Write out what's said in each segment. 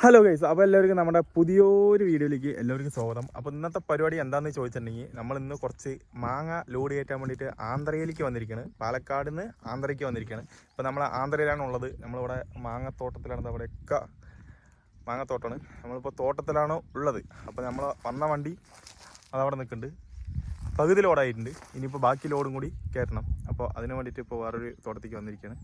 Hello guys അപ്പോൾ എല്ലാവർക്കും നമ്മുടെ പുതിയൊരു വീഡിയോയിലേക്ക് എല്ലാവർക്കും സ്വാഗതം. അപ്പോൾ ഇന്നത്തെ പരിപാടി എന്താണെന്ന് ചോദിച്ചിട്ടുണ്ടെങ്കിൽ നമ്മൾ ഇന്ന് കുറച്ച് മാങ്ങ ലോഡ് കയറ്റാൻ വേണ്ടിയിട്ട് ആന്ധ്രയിലേക്ക് വന്നിരിക്കുകയാണ് പാലക്കാട് നിന്ന് ആന്ധ്രയ്ക്ക് വന്നിരിക്കുകയാണ് ഇപ്പോൾ നമ്മൾ ആന്ധ്രയിലാണ് ഉള്ളത്. നമ്മളിവിടെ മാങ്ങത്തോട്ടത്തിലാണ് അവിടെയൊക്കെ മാങ്ങത്തോട്ടമാണ്. നമ്മളിപ്പോൾ തോട്ടത്തിലാണ് ഉള്ളത്. അപ്പോൾ നമ്മൾ വന്ന വണ്ടി അതവിടെ നിൽക്കുന്നുണ്ട്. പകുതി ലോഡായിട്ടുണ്ട്. ഇനിയിപ്പോൾ ബാക്കി ലോഡും കൂടി കയറ്റണം. അപ്പോൾ അതിന് വേണ്ടിയിട്ട് ഇപ്പോൾ വേറൊരു തോട്ടത്തേക്ക് വന്നിരിക്കുകയാണ്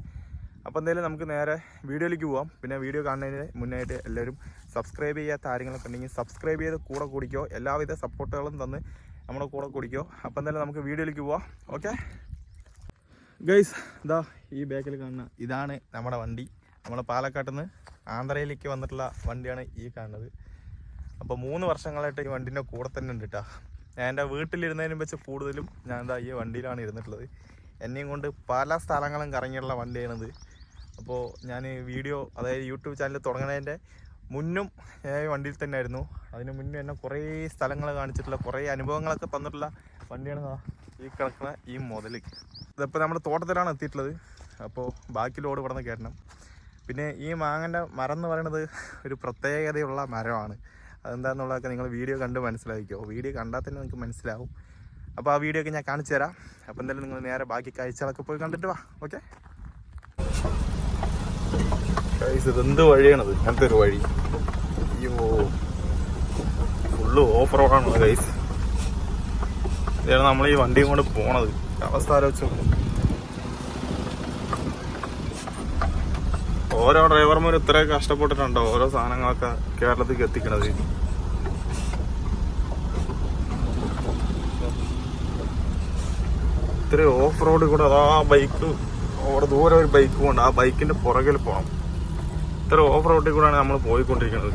അപ്പോൾ എന്തായാലും നമുക്ക് നേരെ വീഡിയോയിലേക്ക് പോവാം. പിന്നെ വീഡിയോ കാണുന്നതിന് മുന്നായിട്ട് എല്ലാവരും സബ്സ്ക്രൈബ് ചെയ്യാത്ത കാര്യങ്ങളൊക്കെ ഉണ്ടെങ്കിൽ സബ്സ്ക്രൈബ് ചെയ്ത് കൂടെ കൂടിക്കോ. എല്ലാവിധ സപ്പോർട്ടുകളും തന്ന് നമ്മുടെ കൂടെ കൂടിക്കോ. അപ്പോൾ എന്തായാലും നമുക്ക് വീഡിയോയിലേക്ക് പോവാം. ഓക്കെ ഗൈസ് ഇതാ ഈ ബാക്കിൽ കാണുന്ന ഇതാണ് നമ്മുടെ വണ്ടി. നമ്മുടെ പാലക്കാട്ടിൽ നിന്ന് ആന്ധ്രയിലേക്ക് വന്നിട്ടുള്ള വണ്ടിയാണ് ഈ കാണുന്നത്. അപ്പോൾ മൂന്ന് വർഷങ്ങളായിട്ട് ഈ വണ്ടീന്റെ കൂടെ തന്നെ ഉണ്ട് കേട്ടോ ഞാൻ എന്റെ വീട്ടിലിരുന്നതിനും വെച്ച് കൂടുതലും ഞാൻ എന്താ ഈ വണ്ടിയിലാണ് ഇരുന്നിട്ടുള്ളത്. എന്നെയും കൊണ്ട് പല സ്ഥലങ്ങളും കറങ്ങിയിട്ടുള്ള വണ്ടിയാണിത്. അപ്പോൾ ഞാൻ വീഡിയോ അതായത് യൂട്യൂബ് ചാനൽ തുടങ്ങുന്നതിന്റെ മുന്നും വണ്ടിയിൽ തന്നെ ആയിരുന്നു അതിന് മുന്നേ എന്നെ കുറേ സ്ഥലങ്ങൾ കാണിച്ചിട്ടുള്ള കുറേ അനുഭവങ്ങളൊക്കെ തന്നിട്ടുള്ള വണ്ടിയാണ് ഈ കിടക്കുന്ന ഈ മുതൽ ഇതിപ്പോൾ നമ്മുടെ തോട്ടത്തിലാണ് എത്തിയിട്ടുള്ളത്. അപ്പോൾ ബാക്കി ലോഡ് ഇവിടെ നിന്ന് കയറ്റണം പിന്നെ ഈ മാങ്ങന്റെ മരം എന്ന് പറയുന്നത് ഒരു പ്രത്യേകതയുള്ള മരമാണ്. അതെന്താണെന്നുള്ളതൊക്കെ നിങ്ങൾ വീഡിയോ കണ്ട് മനസ്സിലാക്കിക്കോ. വീഡിയോ കണ്ടാൽ തന്നെ നിങ്ങൾക്ക് മനസ്സിലാവും. അപ്പോൾ ആ വീഡിയോ ഒക്കെ ഞാൻ കാണിച്ചു തരാം അപ്പോൾ എന്തായാലും നിങ്ങൾ നേരെ ബാക്കി കാഴ്ചകളൊക്കെ പോയി കണ്ടിട്ട് വാ. ഓക്കെ? ഇത് എന്ത് വഴിയാണത്? അങ്ങനത്തെ ഒരു വഴി. അയ്യോ. ഫുള്ള് ഓഫ് റോഡാണ് ഗൈസ് ഇതാണ് നമ്മൾ ഈ വണ്ടിയും കൊണ്ട് പോണത്. അവസ്ഥ ആലോചിച്ചു ഓരോ ഡ്രൈവർമാർ ഇത്ര കഷ്ടപ്പെട്ടിട്ടുണ്ടോ? ഓരോ സാധനങ്ങളൊക്കെ കേരളത്തിലേക്ക് എത്തിക്കണത്. ഇത്ര ഓഫ് റോഡ് കൂടെ അതാ ബൈക്ക് അവിടെ ദൂരെ ഒരു ബൈക്ക് കൊണ്ട് ആ ബൈക്കിന്റെ പുറകിൽ പോകണം ഇത്ര ഓഫ് റോഡിൽ കൂടെയാണ് നമ്മൾ പോയിക്കൊണ്ടിരിക്കുന്നത്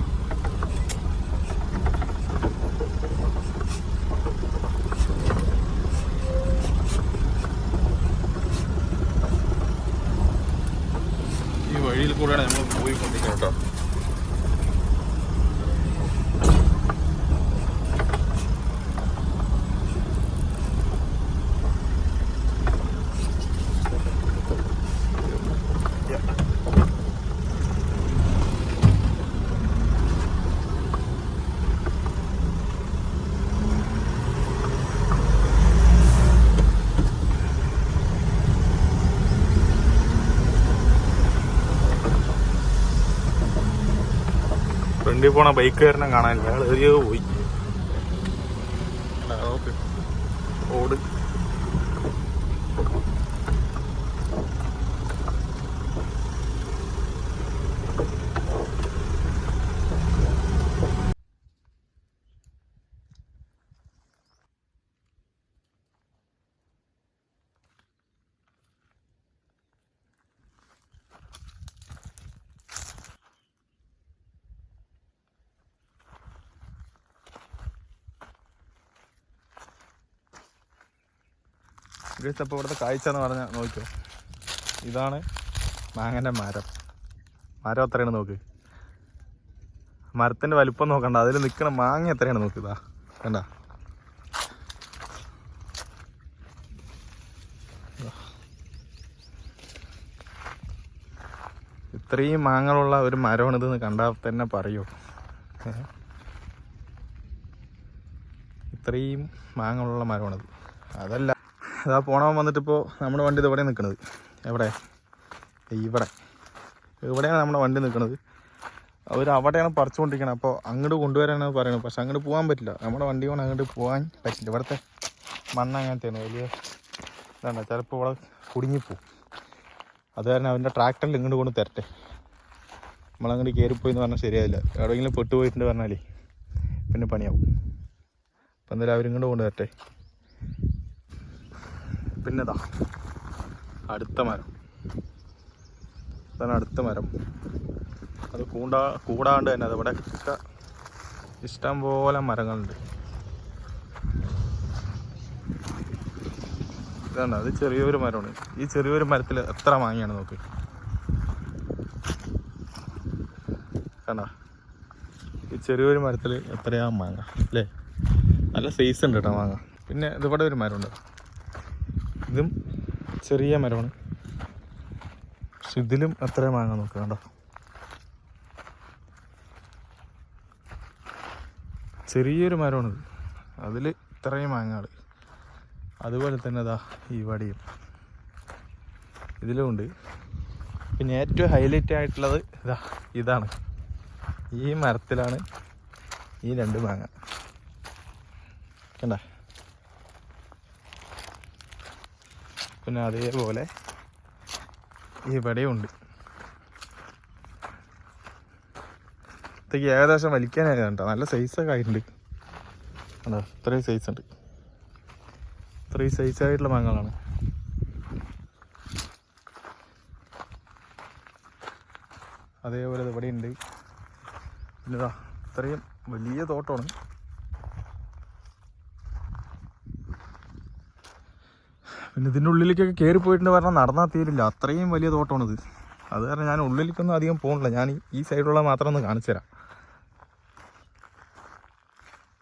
ഈ വഴിയിൽ കൂടെയാണ് നമ്മൾ പോയിക്കൊണ്ടിരിക്കുന്നത് കേട്ടോ ഫ്രണ്ടിൽ പോണ ബൈക്കുകാരനെ കാണാനില്ല അയാൾ എറിയോ പോയി അല്ല, നോക്ക് ഓട് ഗൈസ് അപ്പോൾ ഇവിടുത്തെ കാഴ്ച എന്ന് പറഞ്ഞാൽ നോക്കിയോ ഇതാണ് മാങ്ങന്റെ മരം. മരം എത്രയാണ് നോക്ക്? മരത്തിന്റെ വലുപ്പം നോക്കണ്ട അതിൽ നിൽക്കുന്ന മാങ്ങ എത്രയാണ് നോക്ക് ഇതാ. കണ്ട? ഇത്രയും മാങ്ങളുള്ള ഒരു മരമാണിതെന്ന് കണ്ടാൽ തന്നെ പറയൂ. ഇത്രയും മാങ്ങളുള്ള മരമാണിത്. അതല്ല അതാ പോണവൻ വന്നിട്ടിപ്പോൾ നമ്മുടെ വണ്ടി ഇത് എവിടെയാണ് നിൽക്കണത് എവിടെ ഇവിടെ. ഇവിടെയാണ് നമ്മുടെ വണ്ടി നിൽക്കുന്നത് അവർ അവിടെയാണ് പറിച്ചുകൊണ്ടിരിക്കണത് അപ്പോൾ അങ്ങോട്ട് കൊണ്ടുവരാനാണ് പറയുന്നത് പക്ഷെ അങ്ങോട്ട് പോകാൻ പറ്റില്ല. നമ്മുടെ വണ്ടി കൊണ്ട് അങ്ങോട്ട് പോകാൻ പറ്റില്ല. ഇവിടുത്തെ മണ്ണ് അങ്ങനത്തെയാണ്. വലിയ ഇതാണ്. ചിലപ്പോൾ ഇവിടെ കുടുങ്ങിപ്പോവും. അത് കാരണം അവന്റെ ട്രാക്ടറിൽ ഇങ്ങോട്ട് കൊണ്ട് തരട്ടെ. നമ്മളങ്ങോട്ട് കയറിപ്പോയി എന്ന് പറഞ്ഞാൽ ശരിയായില്ല എവിടെയെങ്കിലും പെട്ടുപോയിട്ടുണ്ട് പറഞ്ഞാലേ പിന്നെ പണിയാവും. അപ്പം എന്തായാലും അവരിങ്ങോട്ട് കൊണ്ട് തരട്ടെ പിന്നെതാ അടുത്ത മരം. ഇതാണ് അടുത്ത മരം. അത് കൂടാ കൂടാണ്ട് തന്നെ. അതവിടെ ഇഷ്ടം പോലെ മരങ്ങളുണ്ട്. ഇതാണ്. അത് ചെറിയൊരു മരമാണ്. ഈ ചെറിയൊരു മരത്തിൽ എത്ര മാങ്ങയാണ് നോക്ക്. കണ്ട? ഈ ചെറിയൊരു മരത്തിൽ എത്രയാ മാങ്ങ അല്ലേ? നല്ല സൈസ് ഉണ്ട് കേട്ടോ മാങ്ങ. പിന്നെ ഇതിവിടെ ഒരു മരമുണ്ട്. ഇതും ചെറിയ മരമാണ്. പക്ഷെ ഇതിലും എത്ര മാങ്ങ നോക്കുക കണ്ടോ? ചെറിയൊരു മരമാണിത് അതിൽ ഇത്രയും മാങ്ങകൾ അതുപോലെ തന്നെ അതാ ഈ വടിയും. ഇതിലുമുണ്ട് പിന്നെ ഏറ്റവും ഹൈലൈറ്റ് ആയിട്ടുള്ളത് ഇതാ ഇതാണ്. ഈ മരത്തിലാണ് ഈ രണ്ട് മാങ്ങ. കണ്ട? പിന്നെ അതേപോലെ ഇവിടെയും ഉണ്ട് ഇതൊക്കെ ഏകദേശം വലിക്കാനായി കേട്ടോ നല്ല സൈസൊക്കെ ആയിട്ടുണ്ട്. കണ്ടോ? ഇത്രയും സൈസ് ഉണ്ട്. ഇത്രയും സൈസ് ആയിട്ടുള്ള മാങ്ങകളാണ്. അതേപോലെ ഇവിടെ ഉണ്ട് പിന്നെ ഇതാ ഇത്രയും വലിയ തോട്ടമാണ്. പിന്നെ ഇതിന്റെ ഉള്ളിലേക്കൊക്കെ കയറി പോയിട്ടുണ്ട് പറഞ്ഞാൽ നടന്നാൽ തീരില്ല. അത്രയും വലിയ തോട്ടമാണിത് അത് കാരണം ഞാൻ ഉള്ളിലേക്കൊന്നും അധികം പോകുന്നില്ല ഞാൻ ഈ- സൈഡിലുള്ള മാത്രം ഒന്ന് കാണിച്ചു തരാം.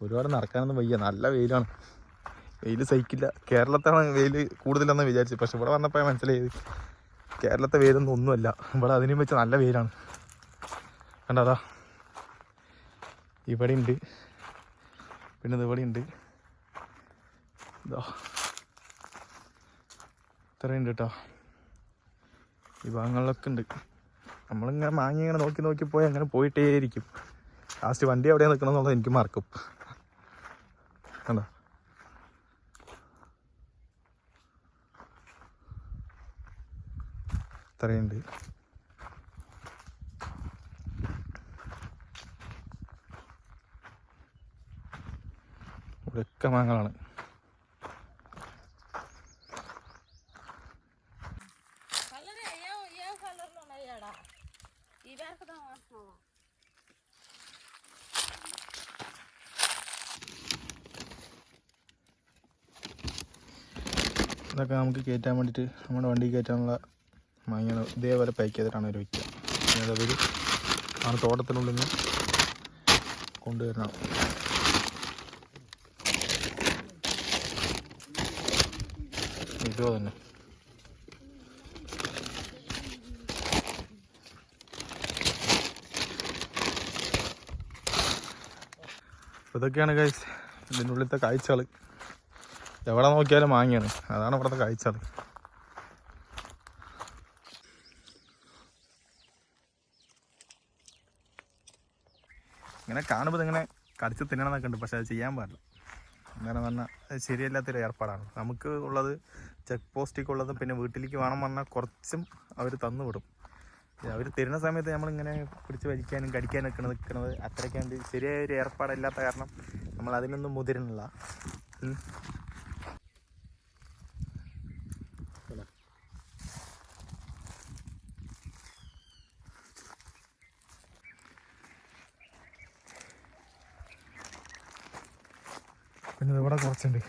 ഒരുപാട് നടക്കാനൊന്നും വയ്യ. നല്ല വെയിലാണ്. വെയിൽ സഹിക്കില്ല. കേരളത്താണ് വെയിൽ കൂടുതലെന്ന് വിചാരിച്ചു. പക്ഷെ ഇവിടെ വന്നപ്പോൾ മനസ്സിലായത് കേരളത്തെ വെയിലൊന്നും ഒന്നുമല്ല. ഇവിടെ അതിനും വെച്ച് നല്ല വെയിലാണ്. കണ്ടതാ ഇവിടെ ഉണ്ട് പിന്നെ ഇത് ഉണ്ട് ഇതാ. ഇത്രയുണ്ട് കേട്ടോ ഈ ഉണ്ട് നമ്മളിങ്ങനെ മാങ്ങി ഇങ്ങനെ നോക്കി നോക്കി പോയി അങ്ങനെ പോയിട്ടേ ഇരിക്കും ലാസ്റ്റ് വണ്ടി എവിടെയാണ് നിൽക്കണമെന്നുള്ളത് എനിക്ക് മറക്കും. കണ്ടോ? ഇത്രയുണ്ട്. ഇവിടെയൊക്കെ മാങ്ങകളാണ്. ഇതൊക്കെ നമുക്ക് കയറ്റാൻ വേണ്ടിയിട്ട് നമ്മുടെ വണ്ടി കയറ്റാനുള്ള മാങ്ങ ഇതേപോലെ പാക്ക് ചെയ്തിട്ടാണ് അവർ വയ്ക്കുക അതായത് അവർ ആ തോട്ടത്തിനുള്ളിൽ നിന്ന് കൊണ്ടുവരണം ഇതോ തന്നെ ഇതൊക്കെയാണ് കാഴ്ച ഇതിന്റെ ഉള്ളിലത്തെ കാഴ്ചകൾ എവിടെ നോക്കിയാലും മാങ്ങിയാണ്. അതാണ് ഇവിടുത്തെ കാഴ്ചകൾ ഇങ്ങനെ കാണുമ്പോൾ ഇങ്ങനെ കടിച്ച് തിന്നണമെന്നൊക്കെ ഉണ്ട് പക്ഷെ അത് ചെയ്യാൻ പാടില്ല. അങ്ങനെ പറഞ്ഞാൽ ശരിയല്ലാത്തൊരു ഏർപ്പാടാണ്. നമുക്ക് ഉള്ളത് ചെക്ക് പോസ്റ്റിലേക്ക് ഉള്ളത് പിന്നെ വീട്ടിലേക്ക് വേണം പറഞ്ഞാൽ കുറച്ചും അവർ തന്നു വിടും അവർ തരുന്ന സമയത്ത് നമ്മളിങ്ങനെ പിടിച്ച് വലിക്കാനും കടിക്കാനും ഒക്കെ നിൽക്കുന്നത് അത്രയ്ക്കാണ്ട് ശരിയായ ഒരു ഏർപ്പാടില്ലാത്ത കാരണം നമ്മൾ അതിനൊന്നും മുതിരുന്നില്ല പിന്നെ ഇവിടെ കുറച്ചുണ്ട്.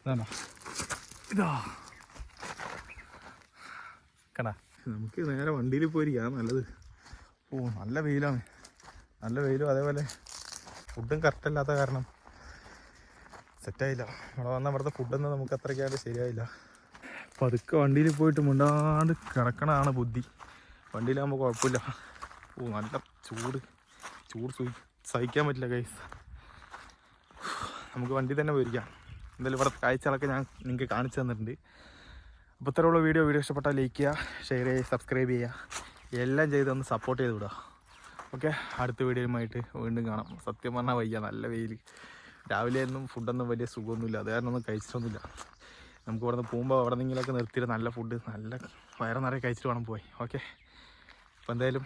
ഇതാണോ? ഇതാ. കടാ. നമുക്ക് നേരെ വണ്ടിയിൽ പോയിരിക്കാം നല്ലത്. ഓ നല്ല വെയിലാണ്. നല്ല വെയിലും അതേപോലെ ഫുഡും കറക്റ്റല്ലാത്ത കാരണം സെറ്റായില്ല. ഇവിടെ വന്ന ഇവിടുത്തെ ഫുഡൊന്നും നമുക്ക് അത്രയ്ക്കാണ്ട് ശരിയായില്ല. പതുക്കെ വണ്ടിയിൽ പോയിട്ട് മുണ്ടാണ്ട് കിടക്കണതാണ് ബുദ്ധി. വണ്ടിയിലാകുമ്പോൾ കുഴപ്പമില്ല. ഓ നല്ല ചൂട്. ചൂട് സഹിക്കാൻ പറ്റില്ല കൈസ് നമുക്ക് വണ്ടി തന്നെ പോയിരിക്കാം. എന്തായാലും ഇവിടെ കാഴ്ചകളൊക്കെ ഞാൻ നിങ്ങൾക്ക് കാണിച്ചു തന്നിട്ടുണ്ട്. അപ്പോൾ ഇത്രയുള്ള വീഡിയോ. വീഡിയോ ഇഷ്ടപ്പെട്ടാൽ ലൈക്ക് ചെയ്യുക ഷെയർ ചെയ്യുക സബ്സ്ക്രൈബ് ചെയ്യുക. എല്ലാം ചെയ്ത് ഒന്ന് സപ്പോർട്ട് ചെയ്ത് വിടുക. ഓക്കെ അടുത്ത വീഡിയോയുമായിട്ട് വീണ്ടും കാണാം. സത്യം പറഞ്ഞാൽ വയ്യ നല്ല വെയിൽ രാവിലെ ഒന്നും ഫുഡൊന്നും വലിയ സുഖമൊന്നുമില്ല. അത് കാരണം ഒന്നും കഴിച്ചിട്ടൊന്നുമില്ല. നമുക്ക് ഇവിടെ നിന്ന് പോകുമ്പോൾ അവിടെ നിന്നെങ്കിലൊക്കെ നിർത്തിയിട്ട് നല്ല ഫുഡ് നല്ല വയറ് നിറയെ കഴിച്ചിട്ട് വേണം പോയി. ഓക്കെ അപ്പോൾ എന്തായാലും